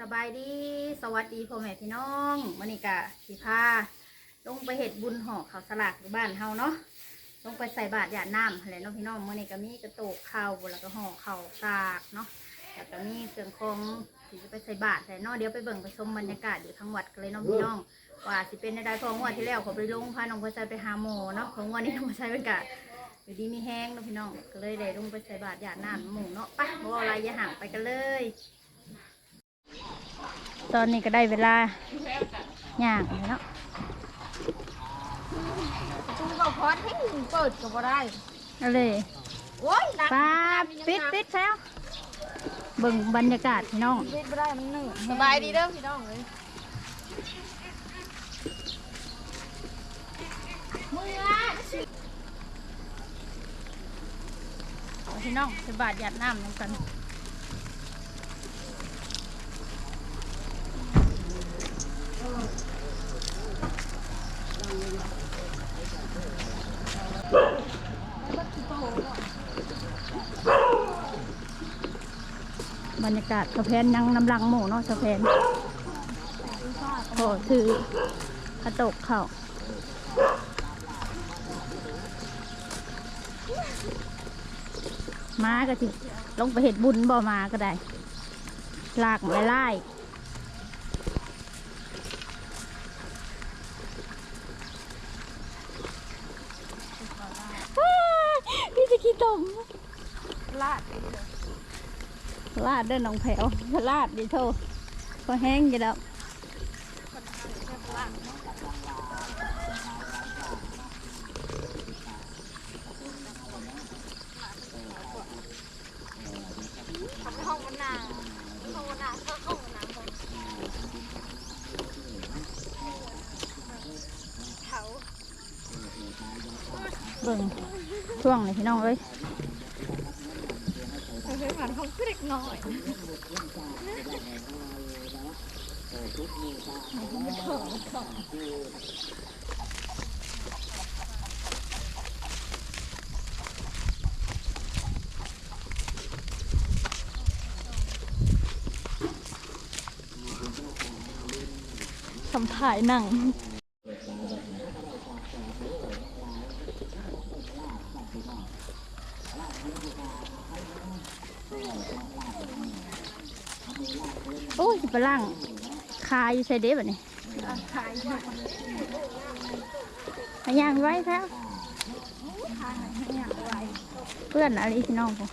สบายดีสวัสดีพ่อแม่พี่น้องวันนี้กะสิพาลงไปเห็ดบุญห่อข้าวสลากอยู่บ้านเฮาเนาะลงไปใส่บาตรหยาดน้ำอะไรเนาะพี่น้องวันนี้ก็มีกระโตกข้าวแล้วก็ห่อข้าวสากเนาะแล้วก็มีเครื่องของที่จะไปใส่บาตรใส่เนาะเดี๋ยวไปเบิ่งไปชมบรรยากาศอยู่ทั้งวัดกันเลยเนาะพี่น้องว่าสิเป็นได้พองวดที่แล้วเขาไปลงพาน้องพลอยไปหาหมอเนาะของวันนี้น้องพลอยเป็นกะอยู่ดีมีแห้งเนาะพี่น้องก็เลยได้ลงไปใส่บาตรหยาดน้ำหมูเนาะไปบ่อะไรอย่าห่างไปกันเลย ตอนนี้ก็ได้เวลาย่างแล้วเนาะจูก็พอดให้เปิดก็บ่ได้เอาเลยโอ้ยดักป้าปิดปิดแล้วเบิ่งบรรยากาศพี่น้องปิดบ่ได้มันเหนื่อยสบายดีเด้อพี่น้องเลยมือละพี่น้องใส่บาตรหยาดน้ำนำกัน บรรยากาศสะแพนยังน้ำลังหมูเนาะสะแพนโอ้ถือกระตกเข่ามาก็สิลงไปเห็ดบุญบ่มาก็ได้ ลากมาไล่พี่จะขี้ตมลาดลย ลาดเดินน้องแผวลาดดิโทพอแห้งอยู่แล้วห้องมันนาห้องมันนาก็ห้องมันนางเขาเบิ่งช่วงนี้พี่น้องเอ้ย เคยผ่านห้องเล็กน้อยทำถ่ายหนัง โอ้ยสิไปล่างคาอยู่ใส่เด็บอะนี่ขายอยู่พยางไว้แล้วเพื่อนอะไรพี่น้องผม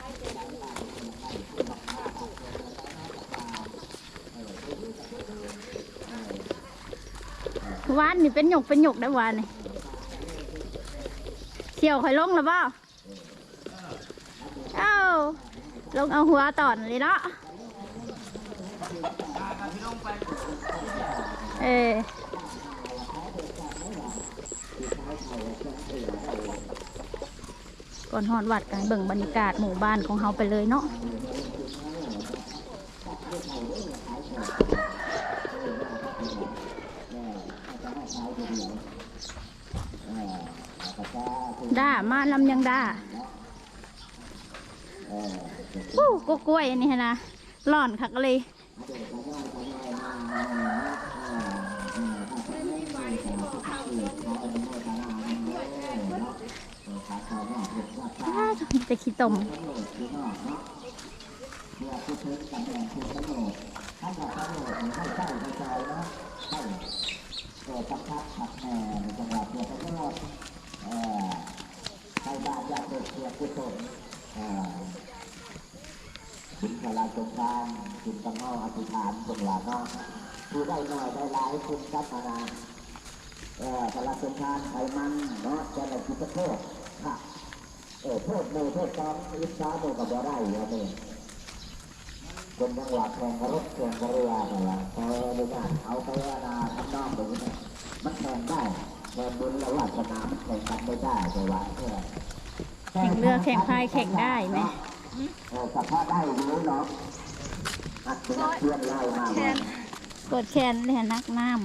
วานนี่เป็นหยกเป็นหยกได้วานนี่เสี่ยวข่อยลงแล้วบ่าเอ้าลงเอาหัวต่อนเลยเนาะ เออก่อนหอดวัดกันเบิ่งบรรยากาศหมู่บ้านของเฮาไปเลยเนาะด่ามาลำยังด่าอู้กูกล้วยอันนี้นะหล่อนคักเลย จะขี้ตมถึงเวลาอธิษฐานสงหลานเนาะผู้ได้หน่อยได้หลายคุณทรัพย์นาเออเวลาสงกรารไขมันเนาะจะได้คิดโทษค่ะเออโทษโมโทษตองอิสาโมกับบ่ได้อันนี้คนทั้งหลักแข่งรถแข่งเรือนั่นแหละพอดูงานเอาไปว่านาทำนองแบบนี้มันแข่งได้แข่งบุญและวางสนามันแข่งกันไม่ได้แต่ว่าแข่งเรือแข่งพายแข่งได้ไหมเออแต่พอได้รู้เนาะ แคนกดแคนแนี่นักน้ำ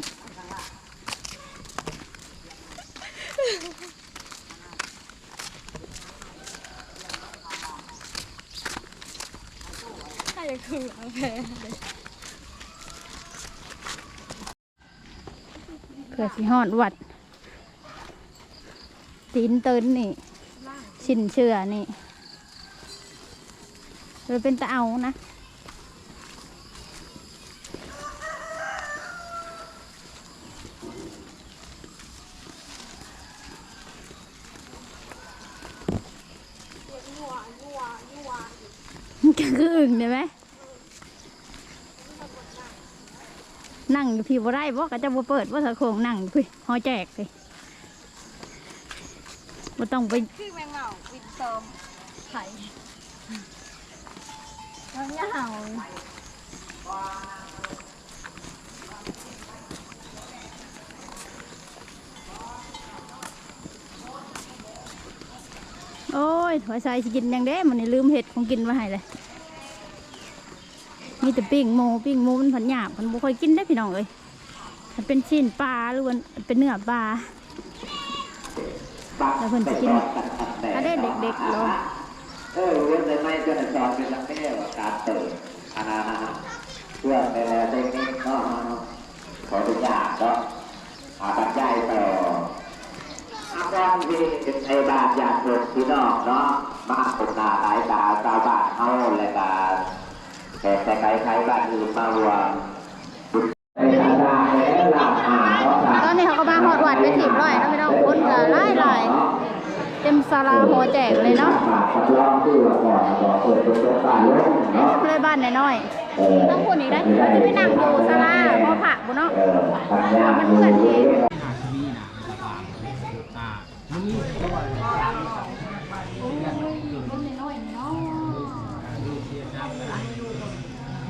ใช่คือแพ้เผื่อสิหอดวัด ตีนเตินนี่ ชินเชื่อนี่เราเป็นตะเอานะ คืออึ่งได้ไหมนั่งอยู่พี่บ่ได้บ่ก็จะบ่เปิดบ่สะโคงนั่งอยู่พี่หอแจกเลยบ่ต้องไปคือแมงเม่าวินเติมไข่มันยาวโอ้ยหัวใจสิกินยังเด้มันนี่ลืมเห็ดของกินมาให้เลย มีแต่ปิ้งหมูปิ้งหมูมันผันหยาบมันบ่ค่อยกินได้พี่น้องเอ้ยมันเป็นชิ้นปลาหรือว่าเป็นเนื้อปลาแล้วเพิ่นสิกินถ้าได้เด็กๆลงเออเว้นได้ไหมก็จะสอนเป็นลักแม่ว่าการเติมอาณาเพื่อไปแล้วได้เงินก็ขออนุญาตก็อาบรรยายต่ออาบอนที่เป็นไทยบาทอยากเกิดพี่น้องเนาะมาคนหน้าหลายตาชาวบ้านเฮาและกา แต่แต่ใครใครบ้านอื่นมารวมในฐานะและลาหาเนาะตอนนี้เขาก็มาหอดวัดไปถีบร้อยแล้วไม่ต้องคนก็หลายหลายๆเต็มศาลาหอแจกเลยเนาะลองชื่อว่าก่อนก่อนเปิดเป็นตัวการลงเนาะเลยบ้านน้อยเออๆต้องพูดอีกได้เราจะไปนั่งอยู่ศาลาหอผักบุเนาะเออปัญญามันเพื่อนที่นาทีนี้นะสบายอ่ามันมีตัว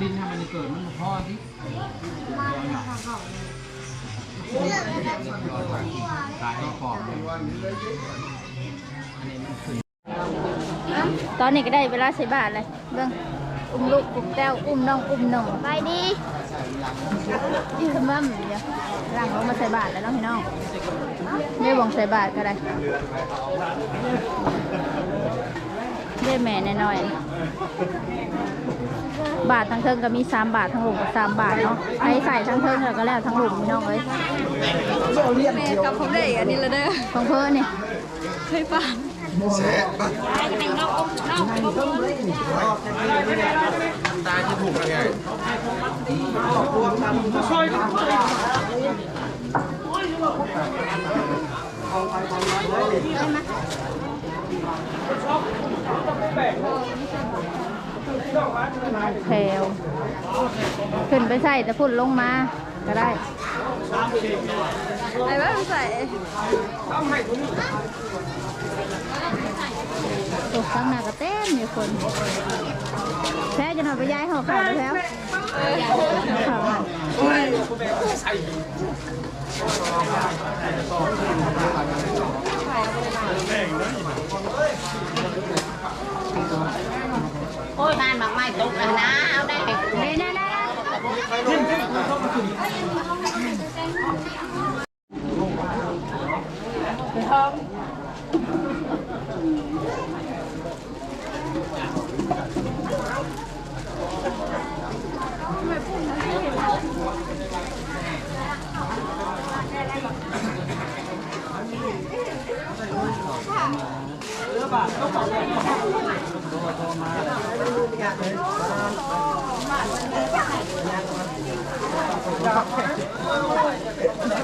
ดินทำมันเกิดมันพอสิตายให้ฟองเลยอันนี้มันคือตอนนี้ก็ได้เวลาใส่บาทเลยเบิ่งอุ้มลูกอุ้มแต้วอุ้มน้องอุ้มหนุ่มไปดียืมมั่มเดี๋ยวร่างลงมาใส่บาทแล้วเน้องพี่น้องได้บ่งใส่บาทก็ได้ได้แม่น้อยๆ บาททั้งเทิงก็มีสามบาททั้งหลุมก็สามบาทเนาะใช้ใส่ทั้งเทิงแล้วก็แล้วทั้งหลุมพี่น้องเลยแม่กับผมได้อันนี้เลยเด้อของเพิ่นนี่เคยป่านแถว แถวขึ้นไปใส่แต่พุ่นลงมาก็ได้ไอ้บ้านใส่ตกข้างหน้าก็เต็มอยู่คนแพ้จะหน่อยไปย้ายหอขาวไปแล้วขาวมาโอ้ ยบ้านหมากไม้ตกแล้วนะเอาได้ได้ได้ได้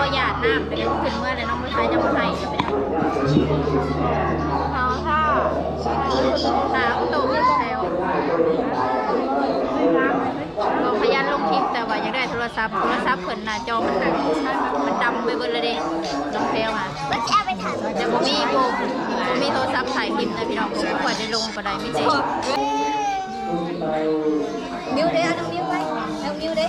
วหยาดน้ำไปเลยขึ้นเมื่อเลยน้องไม่ใช้จะมาให้จะไปเอาค่ะหาโตขึ้นแถวลงพยันลงคลิปแต่ว่ายากได้โทรศัพท์โทรศัพท์เพิ่นหน้าจอมันหนักมันดำไปเบิดเลยเด้น้องแพลวอะจะเอาไปถ่ายแต่บ่มีโบบ่มีโทรศัพท์ถ่ายคลิปนะพี่น้องผมกว่าได้ลงก็ได้ไม่เจ๊มิง มิวไว้น้องมิวเด้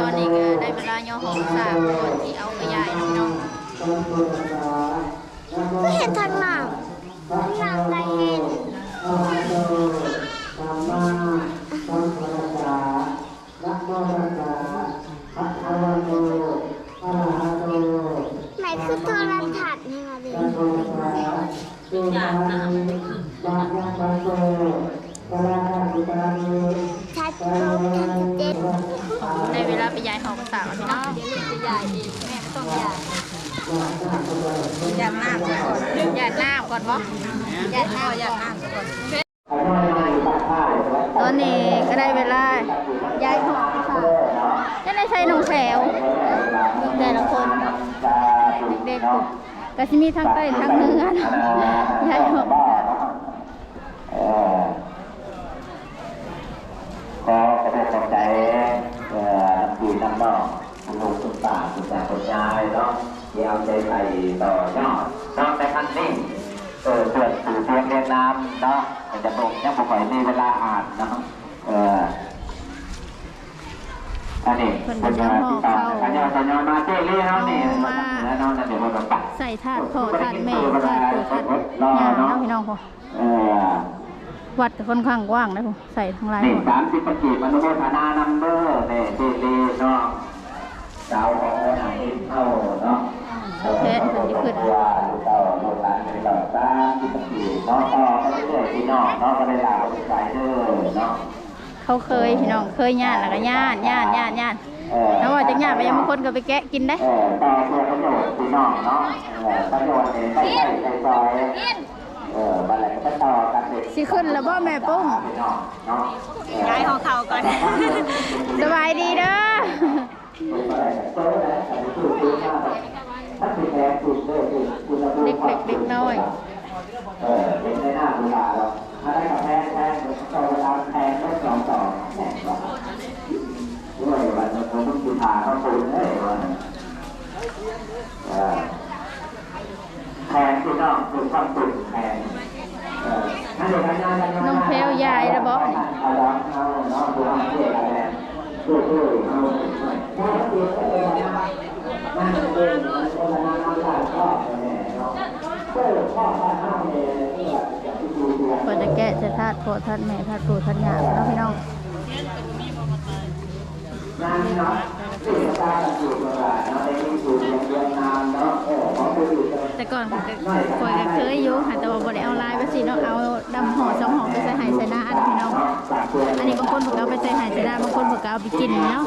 ตอนนี้ก็ได้เวลาย่อหอมสามก่อนที่เอาไปยายนะพี่น้องไม่เห็นทางหนังหนังใจเห็นไหนคือโทรทัศน์นี่มาดิชัดโปรแกรมเจ็ด ได้เวลาไปยายหอมสามแล้วพี่น้อง เดี๋ยวลูกจะใหญ่เองแม่ไม่ต้องใหญ่ ยาดน้ำก่อนยาดน้ำก่อนวะยาดน้ำยาดน้ำก่อนตอนนี้ก็ได้เวลายายหอมสามจะได้ใช้นงแถวแต่ละคนเด็กๆก็จะมีทั้งใต้ทั้งเหนือเนาะยายหอมสามเอ่อก็กระทบกระใจเอ่อดีน้ำนอกคุณลุงคุณป้าคุณตาคุณยายเนาะที่เอาใจใส่ต่อยอดเนาะในขั้นนี้ เออเพื่อนสู่เพียงเรียนน้ำเนาะจะบอกยังบ่ค่อยมีเวลาอ่านเนาะเอออันนี้เป็นงานที่ต่อขยันขยันมาเจ๊เลี้ยงนี่แล้วเนาะนั่นเดี๋ยวเราไปใส่ถาดพ่อถาดแม่ถาดปู่ถาดย่าเนาะพี่น้องพ่อเออวัดค่อนข้างกว้างนะพ่อใส่ทั้งหลายนี่หมดสามสิบปกีมนุโมทนานัมเบอร์เนี่ยที่ลีเนาะสาวของนางอินเท่าเนาะ เออเขาจะขึ้นว่าลูกเต้าลูกหลานเป็นแบบสามสิบปกีเนาะต่อก็เรื่อยๆพี่น้องเนาะก็ได้ลาไปสายเด้อเนาะเขาเคยพี่น้องเคยญาติแล้วก็ญาติญาติญาติญาติเออแล้วว่าจะญาติไปยังบางคนก็ไปแกะกินได้เออต่อเพื่อประโยชน์พี่น้องเนาะเออประโยชน์เนี่ยใส่ใส่ใส่ซอยเออบัดไหนก็จะต่อกันเด็กสิขึ้นแล้วบ่แม่ปุ้งพี่น้องเนาะย้ายของเขาก่อนสบายดีเด้อ เด็กเด็กเด็กน้อยเออเด็กในหน้าเวลาเราถ้าได้กับแพงแพงต่อเวลาแพงได้สองต่อแพงกว่าด้วยวันนี้ผมต้องกีฬาเขาคุยเอ้ยวันเออแพงที่น้องคือความสุขแพงเออถ้าเด็กงานน้องแพรวยายแล้วบ่เอาละเอาเนาะดูให้เด็ กอะไรช่วยช่วยเอาถ้าเด็กก็เลยนจะแกะจะถาดพ่อถาดแม่ถาดปู่ถาดย่าเนาะพี่น้องงานเนาะที่ตาอยู่เวลาเนาะในที่อยู่เรียนนานเนาะเออของไปอยู่นแต่ก่อนก็คอยก็เคยอยู่ค่ะแต่ว่าบ่ได้เอาลายไปสิเนาะเอาดำห่อสองห่อไปใส่ไหใส่หน้าอันพี่น้องอันนี้บางคนเพิ่นก็เอาไปใส่ไหใส่หน้าบางคนเพิ่นก็เอาไปกินเนาะ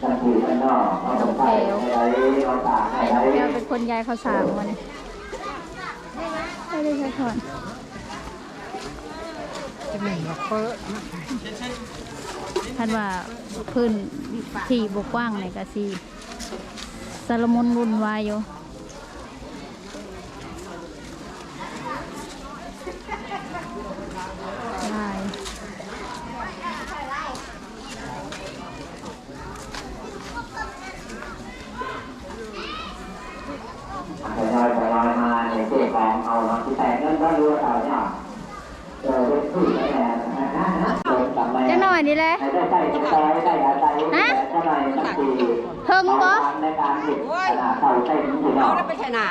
ความดีได้จากสถานการณ์กันคนยกันเขาะเอาตรงไปอะไรเอาตากไอ้อะไรน้องก้วเป็นคนยายข้าสามวันไม่ได้ใช้ถอนท่านว่าพื้นที่บกว้างในกะซีซาลมอนวุ่นวายอยู่ลาย ทยอยทยอยมาในเจ๊แปงเอาเนาะที่แต่เงินก็รู้ว่าเราเนี่ยเออเด็กผู้หญิงแม่นะนะนะโดนทำไม จะหน่อยนี่แหละ ได้ใส่กระต่ายได้อาศัยเท่าไหร่ตั้งปี เพิ่งบ่ ในการผิดขนาด เต่าเต้นอยู่เนาะแล้วไปชนะ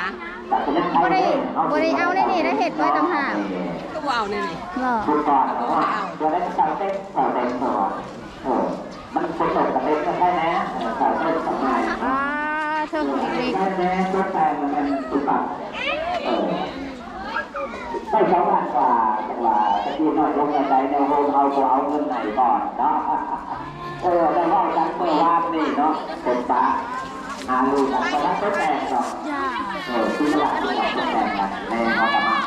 แต่ก็ยังบ่ได้บ่ได้เอาได้นี่ได้เห็ดไว้ต่างหากก็บ่เอาเนี่ยนี่บ่ดูก่อนว่าจะได้เต่าเต้นเต่าเต้นตัวเออมันผสมกับเต้นก็ได้นะเต่าเต้นสองนายอ่าเธออีกได้แน่ตัวแฟนมันเป็นสุปับเออได้สองล้านกว่าจังหวะตะกี้น้อยลงใจในโฮมเอาตัวเอาเงินไหนก่อนเนาะเออได้ว่ากันเมื่อวานนี่เนาะเป็นปะ หาลูกกันก็รักก็แตกเนาะจ้าเออที่หลักที่หลักก็แตกกันในฮอกามา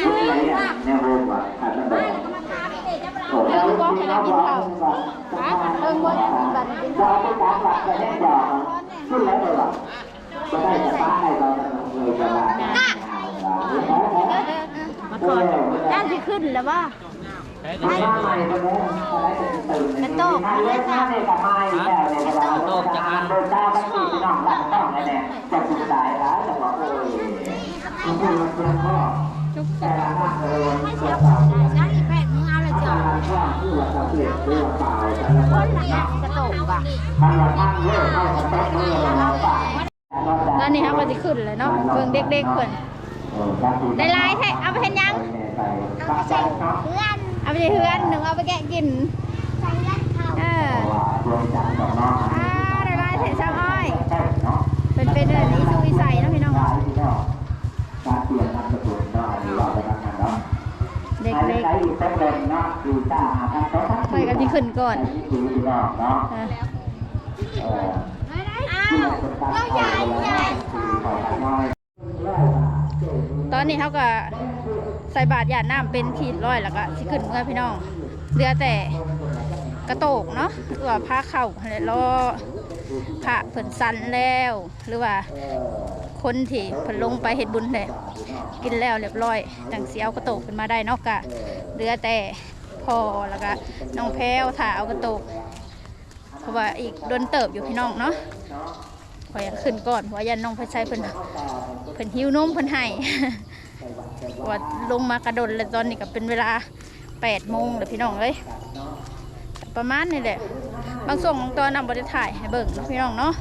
ที่ไหนอะในโฮมอะขาดมันแดงโอ้โหเรากินข้าวฮะเออว่ากินบัตรกินข้าวไปตามหลักจะแน่ยอขึ้นแล้วเลยหรอจะได้จะป้าให้เราเลยจะลาขึ้นแล้วว่าแพ้จะเจ็บเลย กระโตกไม่ได้จ้ะโตกจากอันจุกได้แปดมึงเอาเลยจ้ะคนไหนอะกระโตกอะตอนนี้เขาก็จะขึ้นเลยเนาะเบิ่งเด็กๆเพิ่นได้ลายแท้เอาไปเห็นยังเอาไปใส่เพื่อน เอาไปเฮือนหนึ่งเอาไปแกะกินใส่เล่นเขาเอออ่าได้ลายแท้ช่างอ้อยเป็นเป็นแบบนี้ซุยใส่เนาะพี่น้องเด็กๆไปกันที่ขึ้นก่อนอะอ้าวเราใหญ่ใหญ่ตอนนี้เขาก็ ใส่บาตรหยาดน้ำเป็นทีร้อยแล้วก็สิขึ้นเมื่อพี่น้องเหลือแต่กระโตกเนาะหรือว่าผ้าเข่าอะไรล้อผ้าเพิ่นสันแล้ว หรือว่าคนที่เพิ่นลงไปเฮ็ดบุญเลยกินแล้วเรียบร้อยจังเสิเอากระโตกขึ้นมาได้เนาะกะเหลือแต่พอแล้วก็น้องแพรวถ่าเอากระโตกเพราะว่าอีกโดนเติบอยู่พี่น้องเนาะขอยากขึ้นก่อนเพราะว่ายันน้องพชรชัยเพิ่นเพิ่นหิวนมเพิ่นให้ ว่าลงมากระโดดแล้วตอนนี้ก็เป็นเวลา8โมงแล้วพี่น้องเอ้ยประมาณนี้แหละ บางส่วนบางตอนนำบริถ่ายให้เบิ่งเนะพี่น้องเนาะ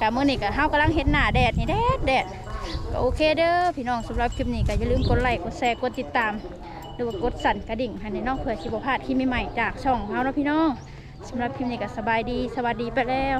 กะมื้อนี้ก็เฮากำลังเห็นหน้าแดดนี่แดดแดดก็โอเคเด้อพี่น้องสำหรับคลิปนี้ก็อย่าลืมกดไลค์กดแชร์กดติดตามหรือว่ากดสั่นกระดิ่งให้ในน้องเผื่อสิบ่พลาดคลิปใหม่ๆจากช่องเฮาเนาะพี่น้องสำหรับคลิปนี้ก็สบายดีสวัสดีไปแล้ว